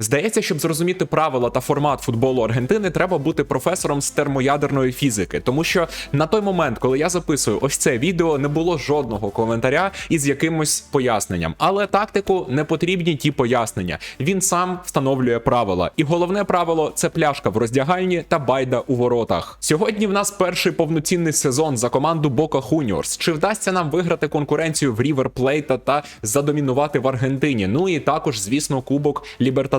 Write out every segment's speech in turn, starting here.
Здається, щоб зрозуміти правила та формат футболу Аргентини, треба бути професором з термоядерної фізики, тому що на той момент, коли я записую ось це відео, не було жодного коментаря із якимось поясненням. Але тактику не потрібні ті пояснення. Він сам встановлює правила. І головне правило це пляшка в роздягальні та байда у воротах. Сьогодні в нас перший повноцінний сезон за команду Бока Хуніорс. Чи вдасться нам виграти конкуренцію в Рівер Плейта та задомінувати в Аргентині? Ну і також, звісно, Кубок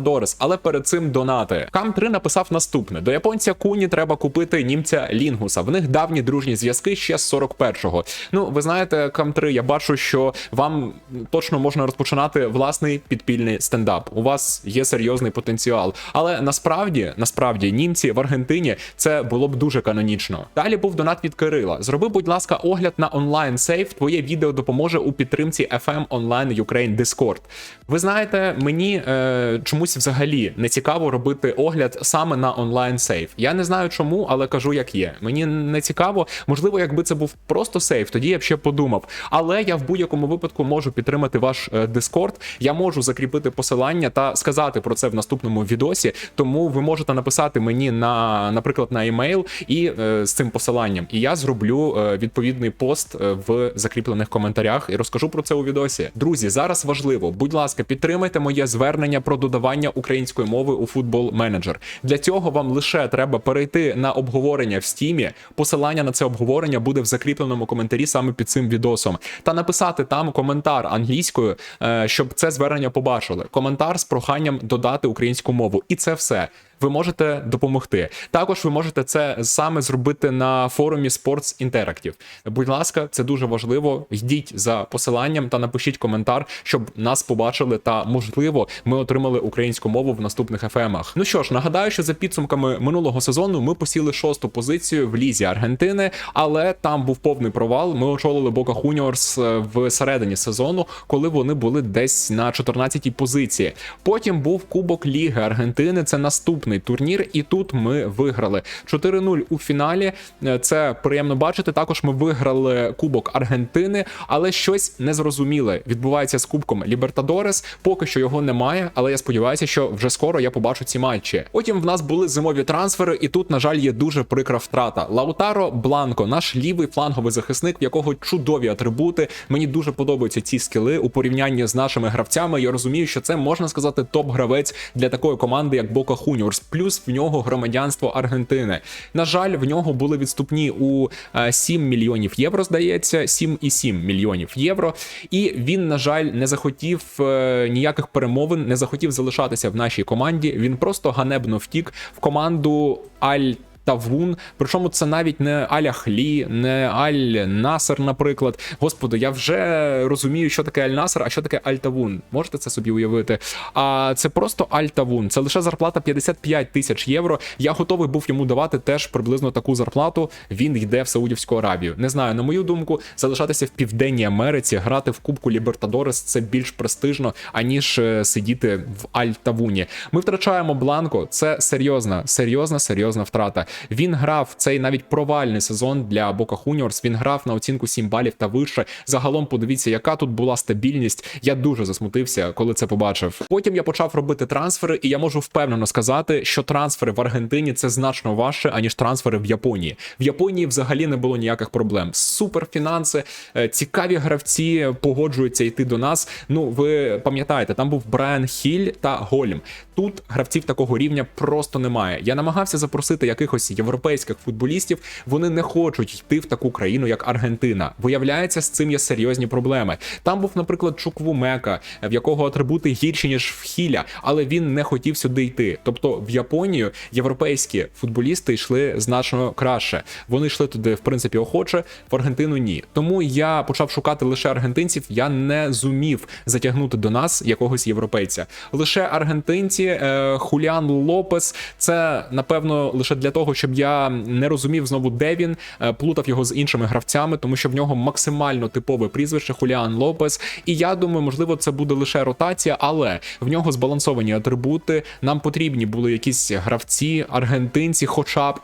Лібертадорес. Але перед цим донати. Кам 3 написав наступне: до японця Куні треба купити німця Лінгуса. В них давні дружні зв'язки ще з 41-го. Ну, ви знаєте, Кам 3, я бачу, що вам точно можна розпочинати власний підпільний стендап. У вас є серйозний потенціал. Але насправді, насправді, німці в Аргентині це було б дуже канонічно. Далі був донат від Кирила. Зроби, будь ласка, огляд на онлайн сейф. Твоє відео допоможе у підтримці FM Online Ukraine Discord. Ви знаєте, мені е, чомусь взагалі не цікаво робити огляд саме на онлайн сейф. Я не знаю чому, але кажу, як є. Мені не цікаво. Можливо, якби це був просто сейф, тоді я б ще подумав. Але я в будь-якому випадку можу підтримати ваш е, Discord. Я можу закріпити посилання та сказати про це в наступному відосі. Тому ви можете написати мені на, наприклад, на емейл і е, з цим посиланням. І я зроблю е, відповідний пост е, в закріплених коментарях і розкажу про це у відосі. Друзі, зараз важливо, будь ласка, підтримайте моє звернення про додавання української мови у футбол менеджер. Для цього вам лише треба перейти на обговорення в стімі. Посилання на це обговорення буде в закріпленому коментарі саме під цим відосом, та написати там коментар англійською, е, щоб це звернення побачили. Коментар з проханням додати українську мову, і це все. Ви можете допомогти. Також ви можете це саме зробити на форумі Sports Interactive. Будь ласка, це дуже важливо. Йдіть за посиланням та напишіть коментар, щоб нас побачили. Та можливо, ми отримали українську мову в наступних ефемах. Ну що ж, нагадаю, що за підсумками минулого сезону ми посіли шосту позицію в лізі Аргентини, але там був повний провал. Ми очолили Бока Хуніорс е, в середині сезону, коли вони були десь на 14-й позиції. Потім був Кубок Ліги Аргентини. Це наступний турнір, і тут ми виграли 4-0 у фіналі. Е, Це приємно бачити. Також ми виграли Кубок Аргентини, але щось незрозуміле відбувається з Кубком Лібертадорес. Поки що його немає, але я сподіваюся, що вже скоро я побачу ці матчі. Потім в нас були зимові трансфери, і тут, на жаль, є дуже прикра втрата. Лаутаро Бланко, наш лівий фланговий захисник, в якого чудові атрибути. Мені дуже подобаються ці скіли у порівнянні з нашими гравцями. Я розумію, що це можна сказати топ-гравець для такої команди, як Бока Хуніорс. Плюс в нього громадянство Аргентини. На жаль, в нього були відступні у е, 7 мільйонів євро, здається, 7,7 мільйонів євро. І він, на жаль, не захотів е, ніяких перемовин, не захотів залишатися в нашій команді. Він просто ганебно втік в команду Аль. Тавун, причому це навіть не Аля Хлі, не Аль Насер, наприклад. Господи, я вже розумію, що таке Аль Насер, а що таке Аль Тавун. Можете це собі уявити? А це просто Аль Тавун. Це лише зарплата 55 тисяч євро. Я готовий був йому давати теж приблизно таку зарплату. Він йде в Саудівську Аравію. Не знаю, на мою думку, залишатися в Південній Америці, грати в Кубку Лібертадорес це більш престижно, аніж е, сидіти в Аль Тавуні. Ми втрачаємо Бланко. Це серйозна, серйозна, серйозна втрата. Він грав цей навіть провальний сезон для Бока Хуніорс. Він грав на оцінку 7 балів та вище. Загалом подивіться, яка тут була стабільність. Я дуже засмутився, коли це побачив. Потім я почав робити трансфери, і я можу впевнено сказати, що трансфери в Аргентині це значно важче, аніж трансфери в Японії. В Японії взагалі не було ніяких проблем. Суперфінанси, е, цікаві гравці погоджуються йти до нас. Ну, ви пам'ятаєте, там був Брайан Хіль та Гольм. Тут гравців такого рівня просто немає. Я намагався запросити якихось європейських футболістів. Вони не хочуть йти в таку країну, як Аргентина. Виявляється, з цим є серйозні проблеми. Там був, наприклад, Чукву Мека, в якого атрибути гірші ніж в Хіля, але він не хотів сюди йти. Тобто в Японію європейські футболісти йшли значно краще. Вони йшли туди, в принципі, охоче, в Аргентину ні. Тому я почав шукати лише аргентинців. Я не зумів затягнути до нас якогось європейця. Лише аргентинці, е, Хуліан Лопес. Це напевно лише для того, щоб я не розумів знову, де він е, плутав його з іншими гравцями, тому що в нього максимально типове прізвище Хуліан Лопес. І я думаю, можливо, це буде лише ротація, але в нього збалансовані атрибути. Нам потрібні були якісь гравці, аргентинці, хоча б.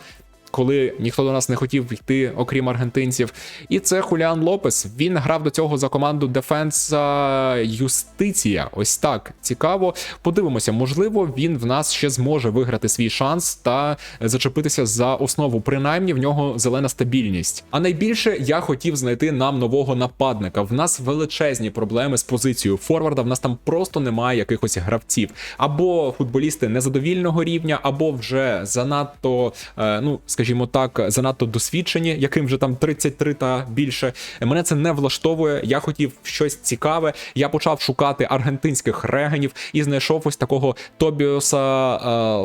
Коли ніхто до нас не хотів йти, окрім аргентинців. І це Хуліан Лопес. Він грав до цього за команду Дефенса Юстиція. Ось так цікаво. Подивимося, можливо, він в нас ще зможе виграти свій шанс та зачепитися за основу. Принаймні в нього зелена стабільність. А найбільше я хотів знайти нам нового нападника. В нас величезні проблеми з позицією форварда. В нас там просто немає якихось гравців, або футболісти незадовільного рівня, або вже занадто, е, ну скажімо так, занадто досвідчені, яким вже там 33 та більше. Мене це не влаштовує. Я хотів щось цікаве. Я почав шукати аргентинських регенів і знайшов ось такого Тобіоса е,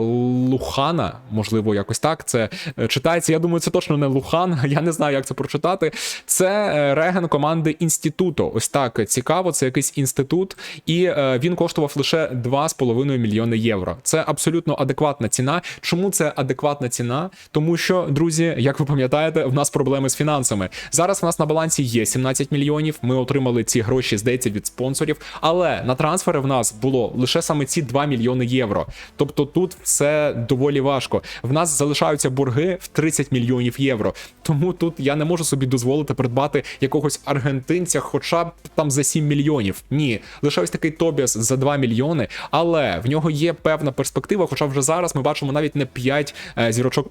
Лухана. Можливо, якось так це е, читається. Я думаю, це точно не Лухан. Я не знаю, як це прочитати. Це е, реген команди інституту. Ось так цікаво. Це якийсь інститут, і е, він коштував лише 2,5 мільйони євро. Це абсолютно адекватна ціна. Чому це адекватна ціна? Тому що, друзі, як ви пам'ятаєте, в нас проблеми з фінансами. Зараз в нас на балансі є 17 мільйонів. Ми отримали ці гроші, здається, від спонсорів. Але на трансфери в нас було лише саме ці 2 мільйони євро. Тобто тут все доволі важко. В нас залишаються борги в 30 мільйонів євро. Тому тут я не можу собі дозволити придбати якогось аргентинця, хоча б там за 7 мільйонів. Ні, лише ось такий Тобіас за 2 мільйони, але в нього є певна перспектива. Хоча вже зараз ми бачимо навіть не 5 е, зірочок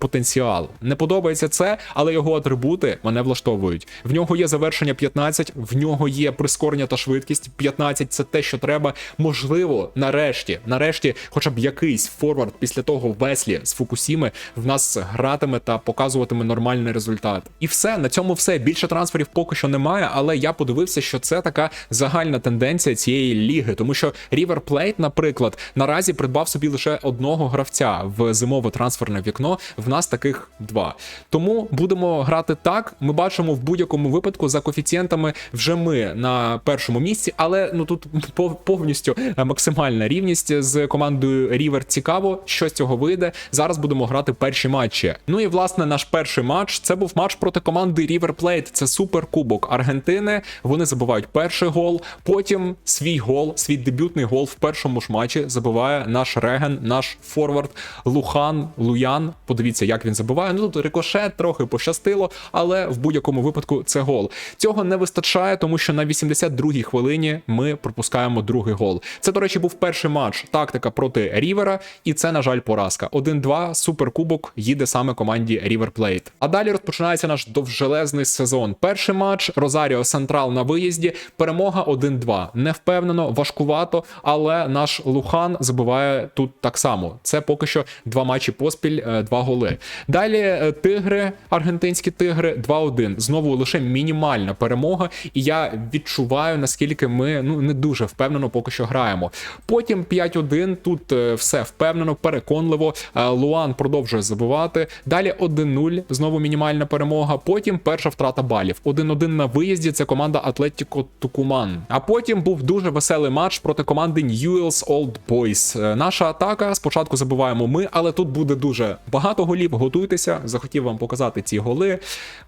Не подобається це, але його атрибути мене влаштовують. В нього є завершення 15, в нього є прискорення та швидкість. 15 це те, що треба. Можливо, нарешті, нарешті, хоча б якийсь форвард після того Веслі з Фукусіми в нас гратиме та показуватиме нормальний результат. І все на цьому все. Більше трансферів поки що немає, але я подивився, що це така загальна тенденція цієї ліги, тому що River Plate, наприклад, наразі придбав собі лише одного гравця в зимове трансферне вікно. В нас таких два. Тому будемо грати так. Ми бачимо в будь-якому випадку за коефіцієнтами вже ми на першому місці, але ну тут пов- повністю е, максимальна рівність з командою River. Цікаво, що з цього вийде. Зараз будемо грати перші матчі. Ну і власне наш перший матч це був матч проти команди River Plate. Це суперкубок Аргентини. Вони забивають перший гол. Потім свій гол, свій дебютний гол в першому ж матчі забиває наш реген, наш форвард Лухан Луян. Подивіться, як він забиває. Ну тут рикошет трохи пощастило, але в будь-якому випадку це гол. Цього не вистачає, тому що на 82-й хвилині ми пропускаємо другий гол. Це, до речі, був перший матч тактика проти Рівера, і це, на жаль, поразка. 1-2, суперкубок їде саме команді River Plate. А далі розпочинається наш довжелезний сезон. Перший матч Розаріо Сентрал на виїзді. Перемога 1-2. Не впевнено, важкувато, але наш Лухан забиває тут так само. Це поки що два матчі поспіль, е, два голи. Далі е, тигри, аргентинські тигри, 2-1. Знову лише мінімальна перемога, і я відчуваю, наскільки ми ну не дуже впевнено поки що граємо. Потім 5-1. Тут е, все впевнено, переконливо. Е, Луан продовжує забивати. Далі 1-0, знову мінімальна перемога. Потім перша втрата балів. 1-1 на виїзді. Це команда Атлетіко Тукуман. А потім був дуже веселий матч проти команди Newell's Boys. Е, Наша атака спочатку забиваємо ми, але тут буде дуже багато голів. Готуйтеся, захотів вам показати ці голи.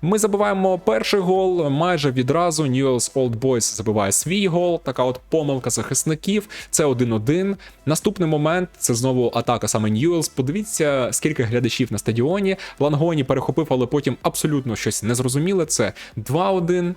Ми забиваємо перший гол майже відразу. Newell's Old Boys забиває свій гол. Така от помилка захисників. Це 1-1. Наступний момент це знову атака саме Newell's. Подивіться, скільки глядачів на стадіоні. Лангоні перехопив, але потім абсолютно щось незрозуміле. Це 2-1.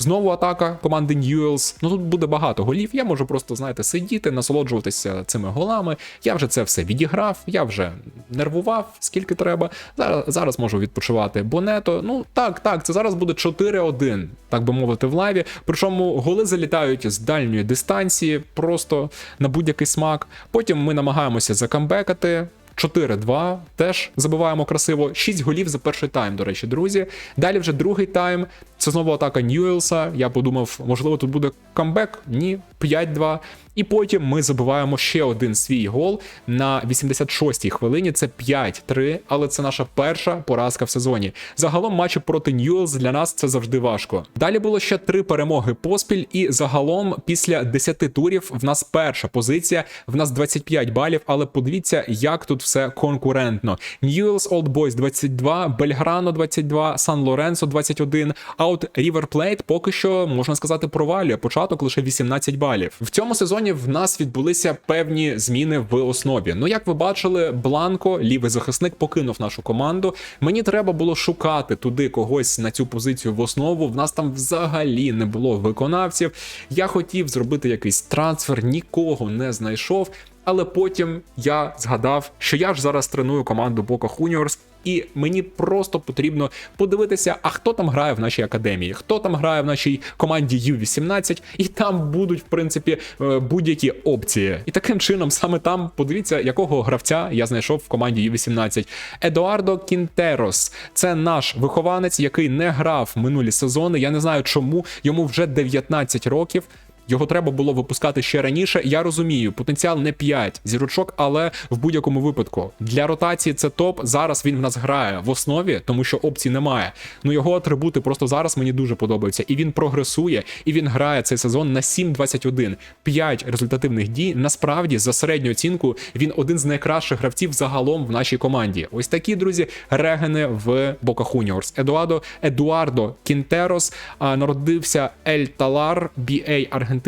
Знову атака команди Ньюелс. Ну тут буде багато голів. Я можу просто, знаєте, сидіти, насолоджуватися цими голами. Я вже це все відіграв, я вже нервував, скільки треба. Зараз, зараз можу відпочивати. Бонето. Ну так, так, це зараз буде 4-1, так би мовити, в лайві. Причому голи залітають з дальньої дистанції, просто на будь-який смак. Потім ми намагаємося закамбекати. 4-2, теж забиваємо красиво. 6 голів за перший тайм, до речі, друзі. Далі вже другий тайм. Це знову атака Ньюелса. Я подумав, можливо, тут буде камбек. Ні, 5-2. І потім ми забиваємо ще один свій гол на 86-й хвилині. Це 5-3, але це наша перша поразка в сезоні. Загалом матчі проти Ньюелс для нас це завжди важко. Далі було ще три перемоги поспіль, і загалом після 10 турів в нас перша позиція, в нас 25 балів. Але подивіться, як тут все конкурентно. Newell's Old Boys 22, Бельграно 22, Сан Лоренцо 21. А от River Plate поки що можна сказати провалює. Початок лише 18 балів. В цьому сезоні сезоні в нас відбулися певні зміни в основі. Ну, як ви бачили, Бланко, лівий захисник, покинув нашу команду. Мені треба було шукати туди когось на цю позицію в основу. В нас там взагалі не було виконавців. Я хотів зробити якийсь трансфер, нікого не знайшов. Але потім я згадав, що я ж зараз треную команду Boca Juniors, і мені просто потрібно подивитися, а хто там грає в нашій академії, хто там грає в нашій команді U18, і там будуть, в принципі, е, будь-які опції. І таким чином, саме там, подивіться, якого гравця я знайшов в команді U18. Едуардо Кінтерос. Це наш вихованець, який не грав минулі сезони. Я не знаю, чому йому вже 19 років. Його треба було випускати ще раніше. Я розумію, потенціал не 5 зірочок, але в будь-якому випадку для ротації це топ. Зараз він в нас грає в основі, тому що опцій немає. Ну його атрибути просто зараз мені дуже подобаються. І він прогресує, і він грає цей сезон на 7-21. 5 результативних дій. Насправді, за середню оцінку, він один з найкращих гравців загалом в нашій команді. Ось такі друзі, регени в Boca Juniors. Едуардо Едуардо Кінтерос народився Ель Талар, BA Аргентина.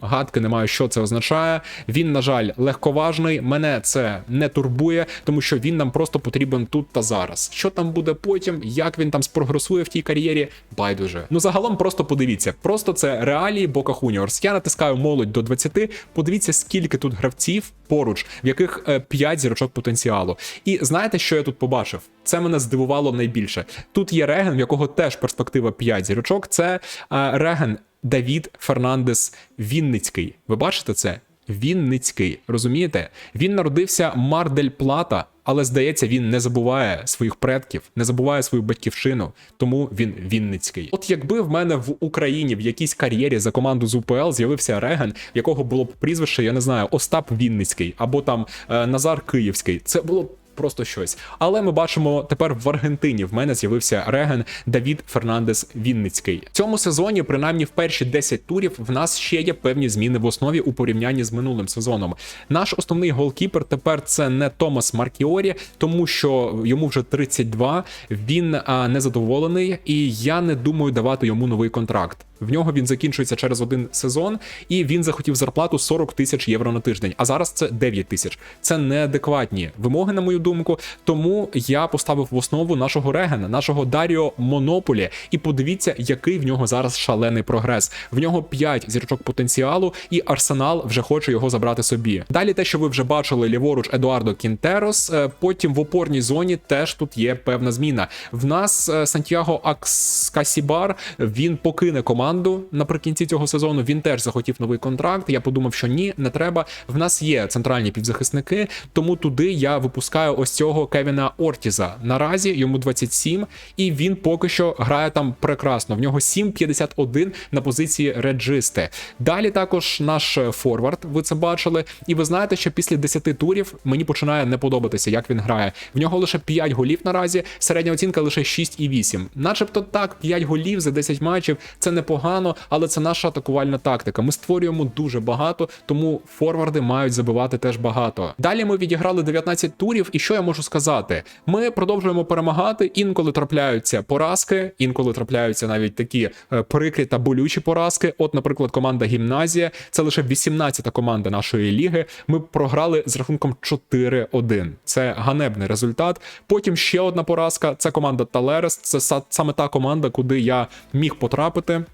Гадки не маю, що це означає. Він, на жаль, легковажний. Мене це не турбує, тому що він нам просто потрібен тут та зараз. Що там буде потім, як він там спрогресує в тій кар'єрі, байдуже. Ну загалом просто подивіться. Просто це реалії Boca Juniors. Я натискаю молодь до 20. Подивіться, скільки тут гравців поруч, в яких 5 зірочок потенціалу. І знаєте, що я тут побачив? Це мене здивувало найбільше. Тут є реген, в якого теж перспектива 5 зірочок. Це е, реген Давід Фернандес Вінницький. Ви бачите це? Вінницький, розумієте? Він народився Мардель Плата, але здається, він не забуває своїх предків, не забуває свою батьківщину, тому він Вінницький. От якби в мене в Україні в якійсь кар'єрі за команду з УПЛ з'явився Реген, якого було б прізвище, я не знаю, Остап Вінницький або там е, Назар Київський, це було б просто щось. Але ми бачимо тепер в Аргентині. В мене з'явився реген Давід Фернандес Вінницький. В цьому сезоні, принаймні в перші 10 турів, в нас ще є певні зміни в основі у порівнянні з минулим сезоном. Наш основний голкіпер тепер це не Томас Маркіорі, тому що йому вже 32, Він а, незадоволений, і я не думаю давати йому новий контракт. В нього він закінчується через один сезон, і він захотів зарплату 40 тисяч євро на тиждень. А зараз це 9 тисяч. Це неадекватні вимоги, на мою думку. Тому я поставив в основу нашого регена, нашого Даріо Монополі. І подивіться, який в нього зараз шалений прогрес. В нього 5 зірочок потенціалу, і Арсенал вже хоче його забрати собі. Далі, те, що ви вже бачили, ліворуч Едуардо Кінтерос. е, Потім в опорній зоні теж тут є певна зміна. В нас е, Сантьяго Акскасібар він покине команду наприкінці цього сезону. Він теж захотів новий контракт. Я подумав, що ні, не треба. В нас є центральні півзахисники, тому туди я випускаю ось цього Кевіна Ортіза. Наразі йому 27, і він поки що грає там прекрасно. В нього 7,51 на позиції реджисти. Далі також наш форвард. Ви це бачили, і ви знаєте, що після 10 турів мені починає не подобатися, як він грає. В нього лише 5 голів наразі. Середня оцінка лише 6,8. Начебто так, 5 голів за 10 матчів. Це непогано, але це наша атакувальна тактика. Ми створюємо дуже багато, тому форварди мають забивати теж багато. Далі ми відіграли 19 турів, і що я можу сказати? Ми продовжуємо перемагати. Інколи трапляються поразки, інколи трапляються навіть такі е, прикрі та болючі поразки. От, наприклад, команда гімназія, це лише 18-та команда нашої ліги. Ми програли з рахунком 4-1. Це ганебний результат. Потім ще одна поразка. Це команда Талерес. Це саме та команда, куди я міг потрапити.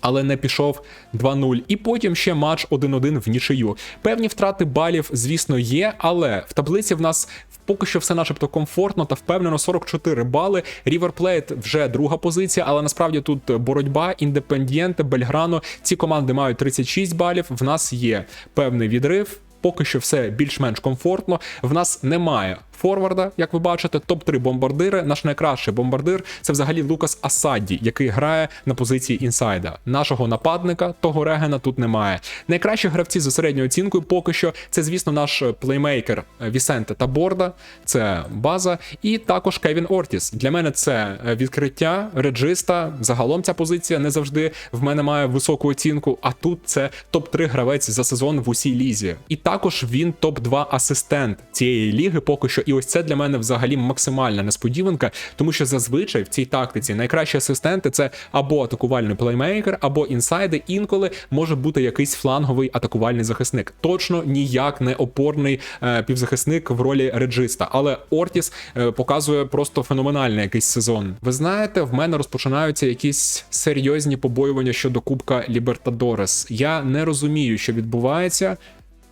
Але не пішов 2-0. І потім ще матч 1-1 в нічию. Певні втрати балів, звісно, є, але в таблиці в нас поки що все начебто комфортно та впевнено 44 бали. Plate вже друга позиція, але насправді тут боротьба, індепендієнте, Бельграно. Ці команди мають 36 балів. В нас є певний відрив. Поки що все більш-менш комфортно. В нас немає форварда, як ви бачите, топ-3 бомбардири. Наш найкращий бомбардир це взагалі Лукас Асадді, який грає на позиції інсайда. Нашого нападника, того регена тут немає. Найкращі гравці за середньою оцінкою поки що це, звісно, наш плеймейкер Вісенте та Борда, це база, і також Кевін Ортіс. Для мене це відкриття реджиста. Загалом ця позиція не завжди в мене має високу оцінку. А тут це топ-3 гравець за сезон в усій лізі. І також він топ-2 асистент цієї ліги, поки що І ось це для мене взагалі максимальна несподіванка, тому що зазвичай в цій тактиці найкращі асистенти це або атакувальний плеймейкер, або інсайди. Інколи може бути якийсь фланговий атакувальний захисник. Точно ніяк не опорний е, півзахисник в ролі реджиста. Але Ортіс е, показує просто феноменальний якийсь сезон. Ви знаєте, в мене розпочинаються якісь серйозні побоювання щодо Кубка Лібертадорес. Я не розумію, що відбувається.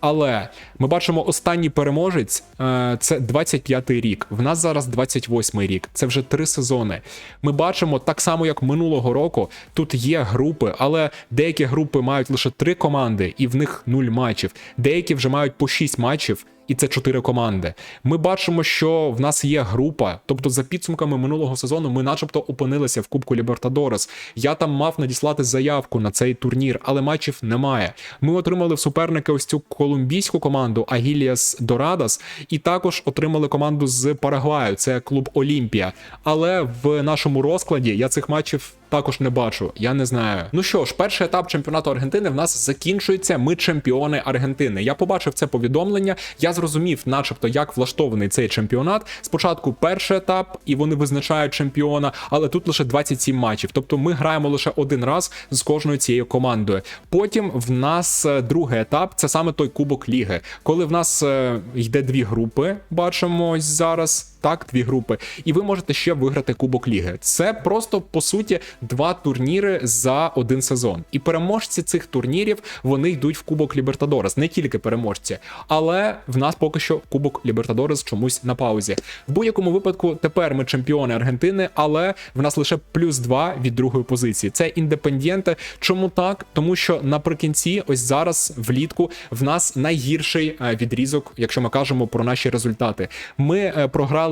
Але ми бачимо останній переможець е, це 25-й рік. В нас зараз 28-й рік. Це вже три сезони. Ми бачимо так само, як минулого року. Тут є групи, але деякі групи мають лише три команди, і в них нуль матчів. Деякі вже мають по 6 матчів. І це чотири команди. Ми бачимо, що в нас є група. Тобто, за підсумками минулого сезону, ми, начебто, опинилися в Кубку Лібертадорес. Я там мав надіслати заявку на цей турнір, але матчів немає. Ми отримали в суперника ось цю колумбійську команду Агіліас Дорадас, і також отримали команду з Парагваю. Це клуб Олімпія. Але в нашому розкладі я цих матчів. Також не бачу, я не знаю. Ну що ж, перший етап чемпіонату Аргентини в нас закінчується. Ми чемпіони Аргентини. Я побачив це повідомлення. Я зрозумів, начебто, як влаштований цей чемпіонат. Спочатку перший етап, і вони визначають чемпіона, але тут лише 27 матчів. Тобто ми граємо лише один раз з кожною цією командою. Потім в нас е, другий етап це саме той Кубок Ліги, коли в нас е, йде дві групи. Бачимо зараз. Так, дві групи, і ви можете ще виграти Кубок Ліги. Це просто по суті два турніри за один сезон. І переможці цих турнірів вони йдуть в Кубок Лібертадорес, не тільки переможці, але в нас поки що Кубок Лібертадорес чомусь на паузі. В будь-якому випадку тепер ми чемпіони Аргентини, але в нас лише плюс два від другої позиції. Це індепендієнте. Чому так? Тому що наприкінці, ось зараз влітку, в нас найгірший е, відрізок, якщо ми кажемо про наші результати. Ми е,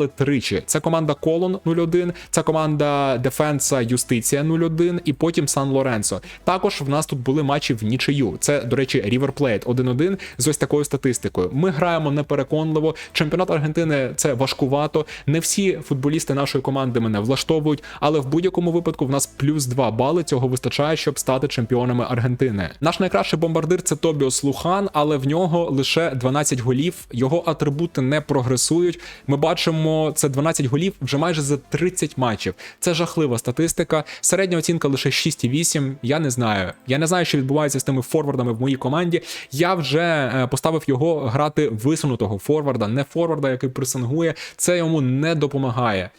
програли тричі. Це команда Колон 0-1, це команда Дефенса Юстиція 0-1 і потім Сан Лоренцо. Також в нас тут були матчі в нічию. Це, до речі, River Plate 1-1 з ось такою статистикою. Ми граємо непереконливо. Чемпіонат Аргентини це важкувато. Не всі футболісти нашої команди мене влаштовують, але в будь-якому випадку в нас плюс 2 бали. Цього вистачає, щоб стати чемпіонами Аргентини. Наш найкращий бомбардир це Тобіос Лухан, але в нього лише 12 голів. Його атрибути не прогресують. Ми бачимо це 12 голів вже майже за 30 матчів. Це жахлива статистика. Середня оцінка лише 6,8. Я не знаю. Я не знаю, що відбувається з тими форвардами в моїй команді. Я вже е, поставив його грати висунутого форварда, не форварда, який пресингує. Це йому не допомагає.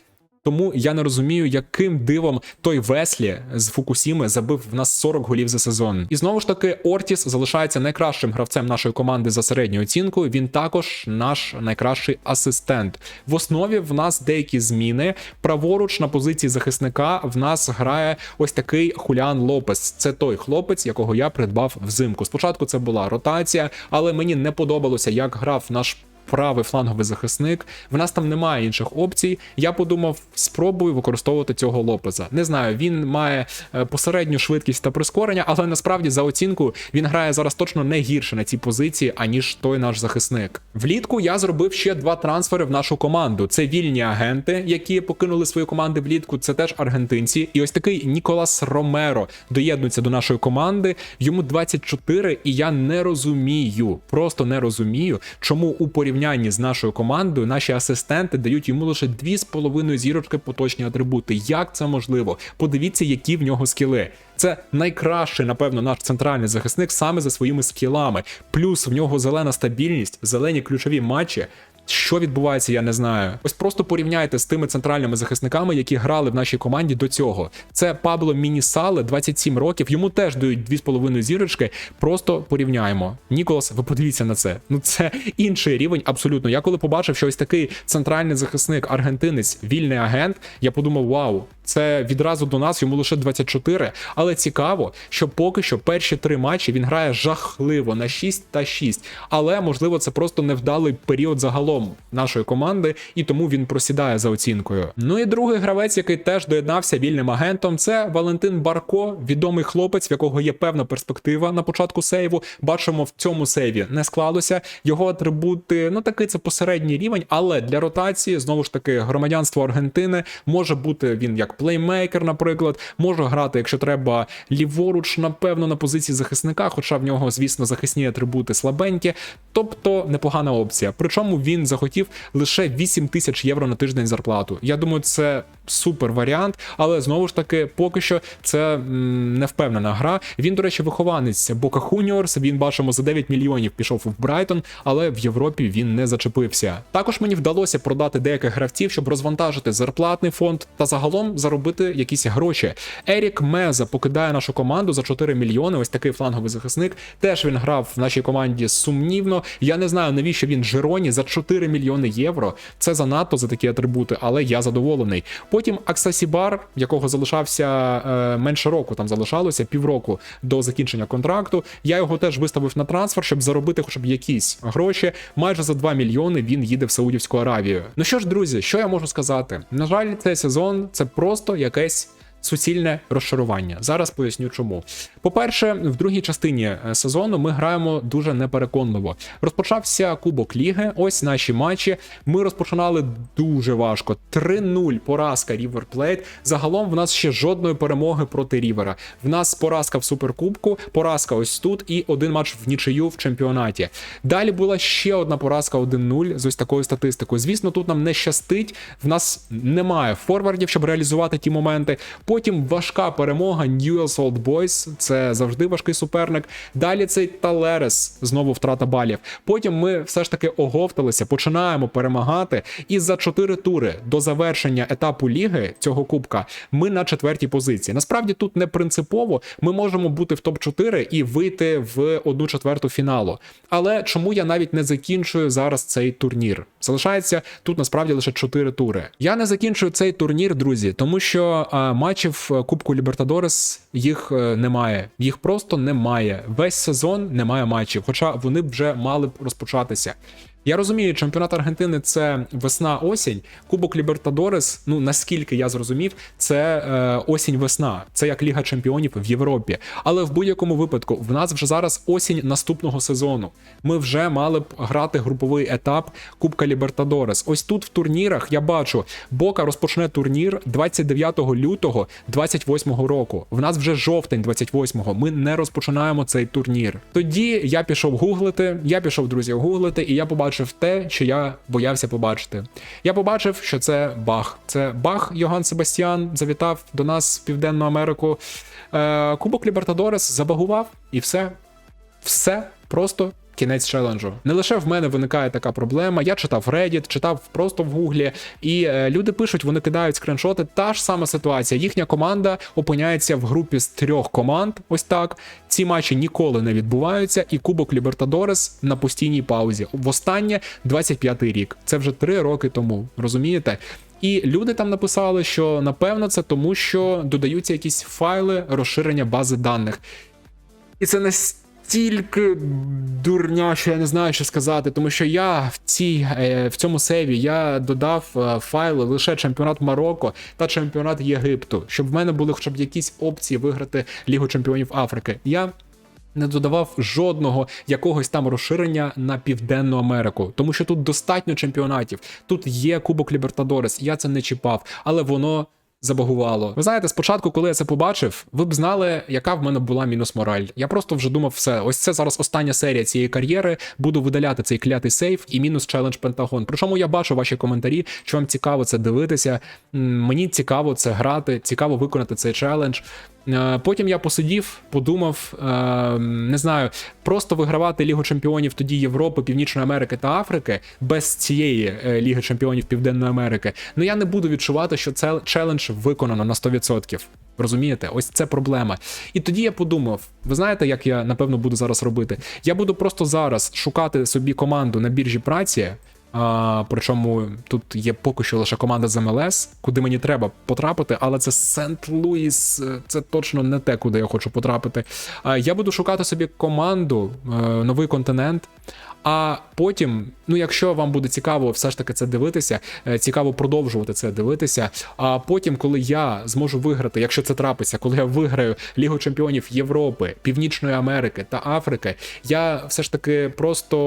Тому я не розумію, яким дивом той Веслі з Фукусіми забив в нас 40 голів за сезон. І знову ж таки, Ортіс залишається найкращим гравцем нашої команди за середньою оцінкою. Він також наш найкращий асистент. В основі в нас деякі зміни. Праворуч на позиції захисника в нас грає ось такий Хуліан Лопес. Це той хлопець, якого я придбав взимку. Спочатку це була ротація, але мені не подобалося, як грав наш правий фланговий захисник. В нас там немає інших опцій. Я подумав, спробую використовувати цього Лопеза. Не знаю, він має е, посередню швидкість та прискорення, але насправді за оцінку він грає зараз точно не гірше на цій позиції, аніж той наш захисник. Влітку я зробив ще два трансфери в нашу команду. Це вільні агенти, які покинули свої команди влітку. Це теж аргентинці. І ось такий Ніколас Ромеро доєднується до нашої команди. Йому 24, і я не розумію, просто не розумію, чому у порівнянні порівнянні з нашою командою наші асистенти дають йому лише 2,5 зірочки поточні атрибути. Як це можливо? Подивіться, які в нього скіли. Це найкращий, напевно, наш центральний захисник саме за своїми скілами. Плюс в нього зелена стабільність, зелені ключові матчі. Що відбувається, я не знаю. Ось просто порівняйте з тими центральними захисниками, які грали в нашій команді до цього. Це Пабло Мінісале, 27 років. Йому теж дають 2,5 зірочки. Просто порівняємо. Ніколас, ви подивіться на це. Ну це інший рівень. Абсолютно. Я коли побачив, що ось такий центральний захисник, аргентинець, вільний агент, я подумав: вау, це відразу до нас йому лише 24. Але цікаво, що поки що перші три матчі він грає жахливо на 6 та 6. Але можливо, це просто невдалий період загалом нашої команди, і тому він просідає за оцінкою. Ну і другий гравець, який теж доєднався вільним агентом, це Валентин Барко, відомий хлопець, в якого є певна перспектива на початку сейву. Бачимо, в цьому сейві не склалося. Його атрибути, ну такий це посередній рівень, але для ротації знову ж таки громадянство Аргентини може бути він як плеймейкер, наприклад, може грати, якщо треба, ліворуч, напевно, на позиції захисника, хоча в нього, звісно, захисні атрибути слабенькі. Тобто непогана опція. Причому він захотів лише 8 тисяч євро на тиждень зарплату. Я думаю, це супер варіант, але знову ж таки, поки що це м, не впевнена гра. Він, до речі, вихованець Бока Хуніорс. Він бачимо за 9 мільйонів пішов в Брайтон, але в Європі він не зачепився. Також мені вдалося продати деяких гравців, щоб розвантажити зарплатний фонд та загалом заробити якісь гроші. Ерік Меза покидає нашу команду за 4 мільйони. Ось такий фланговий захисник. Теж він грав в нашій команді сумнівно. Я не знаю навіщо він Жироні за 4 мільйони євро. Це занадто за такі атрибути, але я задоволений. Потім Аксасібар, якого залишався е, менше року, там залишалося півроку до закінчення контракту. Я його теж виставив на трансфер, щоб заробити хоча б якісь гроші. Майже за 2 мільйони він їде в Саудівську Аравію. Ну що ж, друзі, що я можу сказати? На жаль, цей сезон це просто якесь. Суцільне розчарування. Зараз поясню чому. По-перше, в другій частині е, сезону ми граємо дуже непереконливо. Розпочався Кубок Ліги. Ось наші матчі. Ми розпочинали дуже важко. 3-0 поразка Plate. Загалом в нас ще жодної перемоги проти Рівера. В нас поразка в суперкубку, поразка ось тут і один матч в нічию в чемпіонаті. Далі була ще одна поразка 1-0 з ось такою статистикою. Звісно, тут нам не щастить. В нас немає форвардів, щоб реалізувати ті моменти. Потім важка перемога Newell's Old Boys, це завжди важкий суперник. Далі цей Талерес, знову втрата балів. Потім ми все ж таки оговталися, починаємо перемагати. І за 4 тури до завершення етапу ліги цього кубка ми на четвертій позиції. Насправді тут не принципово. Ми можемо бути в топ-4 і вийти в одну четверту фіналу. Але чому я навіть не закінчую зараз цей турнір? Залишається тут насправді лише 4 тури. Я не закінчую цей турнір, друзі, тому що а, матчів е, Кубку Лібертадорес їх е, немає. Їх просто немає. Весь сезон немає матчів, хоча вони вже мали б розпочатися. Я розумію, чемпіонат Аргентини це весна-осінь. Кубок Лібертадорес, ну наскільки я зрозумів, це е, осінь-весна. Це як Ліга Чемпіонів в Європі. Але в будь-якому випадку в нас вже зараз осінь наступного сезону. Ми вже мали б грати груповий етап Кубка Лібертадорес. Ось тут в турнірах я бачу, Бока розпочне турнір 29 лютого 28-го року. В нас вже жовтень 28-го. Ми не розпочинаємо цей турнір. Тоді я пішов гуглити. Я пішов, друзі, гуглити, і я побачив те, що я боявся побачити. Я побачив, що це Бах. Це Бах Йоган Себастьян завітав до нас в Південну Америку. Е, Кубок Лібертадорес забагував і все. Все просто. Кінець челенджу. Не лише в мене виникає така проблема. Я читав Reddit, читав просто в Гуглі, і е, люди пишуть, вони кидають скріншоти. Та ж сама ситуація. Їхня команда опиняється в групі з трьох команд. Ось так. Ці матчі ніколи не відбуваються, і Кубок Лібертадорес на постійній паузі. Востаннє 25-й рік. Це вже три роки тому. Розумієте? І люди там написали, що напевно це тому, що додаються якісь файли розширення бази даних. І це настільки дурня, що я не знаю, що сказати, тому що я в цій е, в цьому сейві я додав е, файли лише чемпіонат Марокко та чемпіонат Єгипту, щоб в мене були хоча б якісь опції виграти Лігу Чемпіонів Африки. Я не додавав жодного якогось там розширення на Південну Америку, тому що тут достатньо чемпіонатів. Тут є Кубок Лібертадорес, я це не чіпав, але воно. Забагувало. Ви знаєте, спочатку, коли я це побачив, ви б знали, яка в мене була мінус мораль. Я просто вже думав, все, ось це зараз остання серія цієї кар'єри. Буду видаляти цей клятий сейф і мінус челендж Пентагон. Причому я бачу ваші коментарі, що вам цікаво це дивитися. Мені цікаво це грати, цікаво виконати цей челендж. Е, Потім я посидів, подумав, е, не знаю, просто вигравати Лігу Чемпіонів тоді Європи, Північної Америки та Африки без цієї е, Ліги Чемпіонів Південної Америки. Ну я не буду відчувати, що це челендж виконано на 100%. Розумієте, ось це проблема. І тоді я подумав: ви знаєте, як я напевно буду зараз робити? Я буду просто зараз шукати собі команду на біржі праці. А, причому тут є поки що лише команда з МЛС, куди мені треба потрапити, але це Сент-Луїс, е, це точно не те, куди я хочу потрапити. А, я буду шукати собі команду, е, новий континент. А потім, ну якщо вам буде цікаво все ж таки це дивитися, е, цікаво продовжувати це дивитися. А потім, коли я зможу виграти, якщо це трапиться, коли я виграю Лігу Чемпіонів Європи, Північної Америки та Африки, я все ж таки просто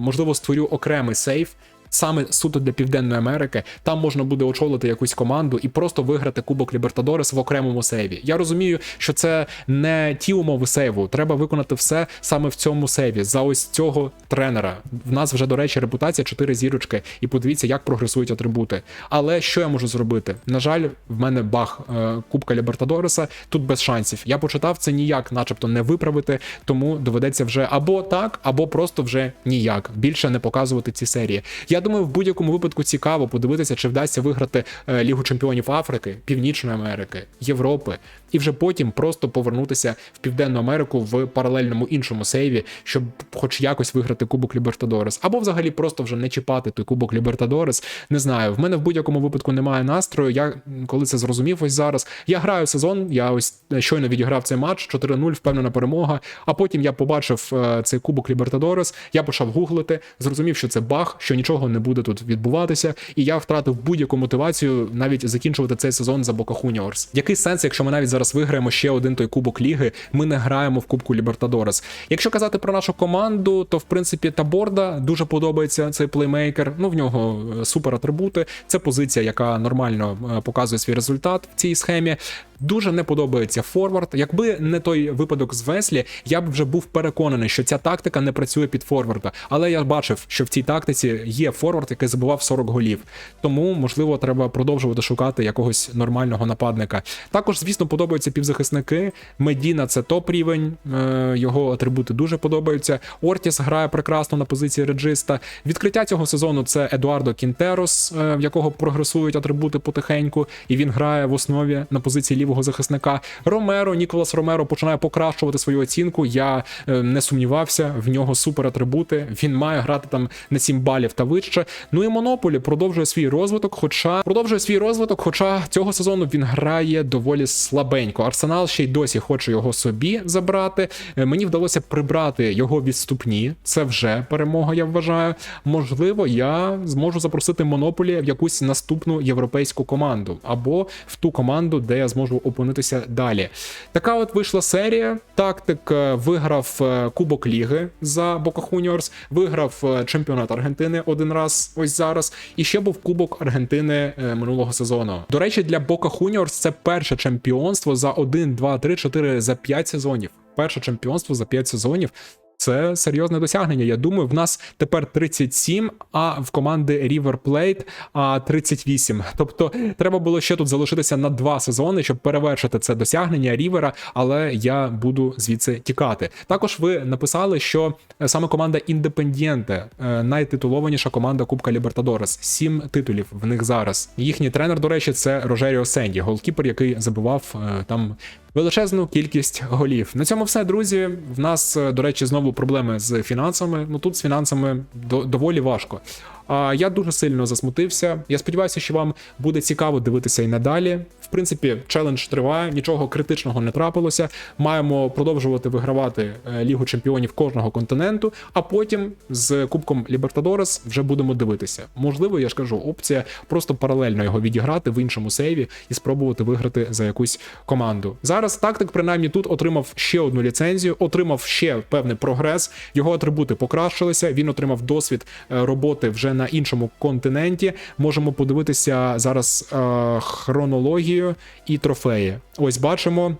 можливо створю окремий сейф. Саме суто для Південної Америки. Там можна буде очолити якусь команду і просто виграти Кубок Лібертадорес в окремому сейві. Я розумію, що це не ті умови сейву. Треба виконати все саме в цьому сейві за ось цього тренера. В нас вже, до речі, репутація 4 зірочки, і подивіться, як прогресують атрибути. Але що я можу зробити? На жаль, в мене баг е, Кубка Лібертадореса тут без шансів. Я почитав це ніяк, начебто, не виправити, тому доведеться вже або так, або просто вже ніяк. Більше не показувати ці серії. Я думаю, в будь-якому випадку цікаво подивитися, чи вдасться виграти е, Лігу Чемпіонів Африки, Північної Америки, Європи, і вже потім просто повернутися в Південну Америку в паралельному іншому сейві, щоб хоч якось виграти Кубок Лібертадорес, або взагалі просто вже не чіпати той Кубок Лібертадорес. Не знаю. В мене в будь-якому випадку немає настрою. Я коли це зрозумів, ось зараз я граю сезон. Я ось щойно відіграв цей матч 4-0, впевнена перемога. А потім я побачив е, цей Кубок Лібертадорес. Я почав гуглити, зрозумів, що це баг, що нічого не буде тут відбуватися, і я втратив будь-яку мотивацію навіть закінчувати цей сезон за Бока Хуніорс. Який сенс, якщо ми навіть зараз виграємо ще один той Кубок Ліги, ми не граємо в Кубку Лібертадорес. Якщо казати про нашу команду, то в принципі Таборда дуже подобається цей плеймейкер. Ну в нього е, супер атрибути. Це позиція, яка нормально е, показує свій результат в цій схемі. Дуже не подобається форвард. Якби не той випадок з Веслі, я б вже був переконаний, що ця тактика не працює під форварда. Але я бачив, що в цій тактиці є форвард, який забував 40 голів. Тому, можливо, треба продовжувати шукати якогось нормального нападника. Також, звісно, подобаються півзахисники. Медіна це топ рівень, е, його атрибути дуже подобаються. Ортіс грає прекрасно на позиції реджиста. Відкриття цього сезону це Едуардо Кінтерос, е, в якого прогресують атрибути потихеньку, і він грає в основі на позиції лівого захисника. Ромеро, Ніколас Ромеро починає покращувати свою оцінку. Я е, не сумнівався, в нього супер атрибути. Він має грати там на 7 балів та вище. Ну і Монополі продовжує свій розвиток, хоча продовжує свій розвиток, хоча цього сезону він грає доволі слабенько. Арсенал ще й досі хоче його собі забрати. Е, Мені вдалося прибрати його відступні. Це вже перемога, я вважаю. Можливо, я зможу запросити Монополі в якусь наступну європейську команду або в ту команду, де я зможу опинитися далі. Така от вийшла серія. Тактик е, виграв е, Кубок Ліги за Бока Хуніорс, виграв чемпіонат Аргентини один раз. Ось зараз. І ще був Кубок Аргентини е, минулого сезону. До речі, для Бока Хуніорс це перше чемпіонство за 1, 2, 3, 4, за 5 сезонів. Перше чемпіонство за 5 сезонів. Це серйозне досягнення. Я думаю, в нас тепер 37, а в команди River Plate а 38. Тобто треба було ще тут залишитися на два сезони, щоб перевершити це досягнення Рівера, але я буду звідси тікати. Також ви написали, що е, саме команда Індепендієнте е, найтитулованіша команда Кубка Лібертадорес. Сім титулів в них зараз. Їхній тренер, до речі, це Рожеріо Сенді, голкіпер, який забивав е, там величезну кількість голів. На цьому все, друзі. В нас, е, до речі, знову проблеми з фінансами. Ну тут з фінансами до, доволі важко. А я дуже сильно засмутився. Я сподіваюся, що вам буде цікаво дивитися і надалі. В принципі, челендж триває, нічого критичного не трапилося. Маємо продовжувати вигравати е, Лігу чемпіонів кожного континенту, а потім з Кубком Лібертадорес вже будемо дивитися. Можливо, я ж кажу, опція просто паралельно його відіграти в іншому сейві і спробувати виграти за якусь команду. Зараз тактик, принаймні, тут отримав ще одну ліцензію, отримав ще певний прогрес. Його атрибути покращилися. Він отримав досвід е, роботи вже на іншому континенті. Можемо подивитися зараз е, хронологію і трофеї. Ось бачимо.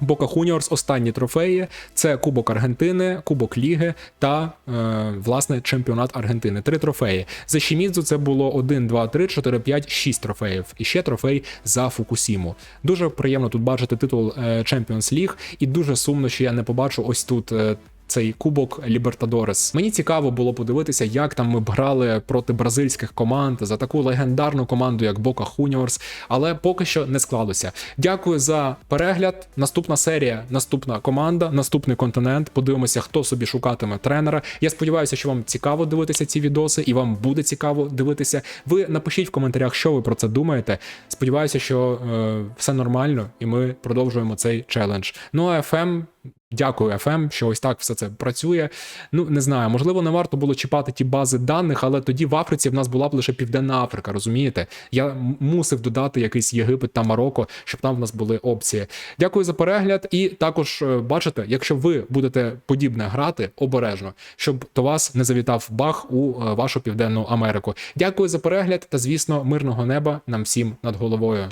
Бока Хуніорс останні трофеї це Кубок Аргентини, Кубок Ліги та е, власне чемпіонат Аргентини. Три трофеї. За Шімідзу це було 1, 2, 3, 4, 5, 6 трофеїв. І ще трофей за Фукусіму. Дуже приємно тут бачити титул е, Champions League, і дуже сумно, що я не побачу ось тут. Цей кубок Лібертадорес. Мені цікаво було подивитися, як там ми б грали проти бразильських команд за таку легендарну команду, як Бока Хуніорс, але поки що не склалося. Дякую за перегляд. Наступна серія, наступна команда, наступний континент. Подивимося, хто собі шукатиме тренера. Я сподіваюся, що вам цікаво дивитися ці відоси, і вам буде цікаво дивитися. Ви напишіть в коментарях, що ви про це думаєте. Сподіваюся, що е, все нормально, і ми продовжуємо цей челендж. Ну а FM Дякую, FM, що ось так все це працює. Ну не знаю, можливо, не варто було чіпати ті бази даних, але тоді в Африці в нас була б лише Південна Африка, розумієте? Я мусив додати якийсь Єгипет та Марокко, щоб там в нас були опції. Дякую за перегляд. І також е, бачите, якщо ви будете подібне грати обережно, щоб до вас не завітав баг у е, вашу південну Америку. Дякую за перегляд та звісно, мирного неба нам всім над головою.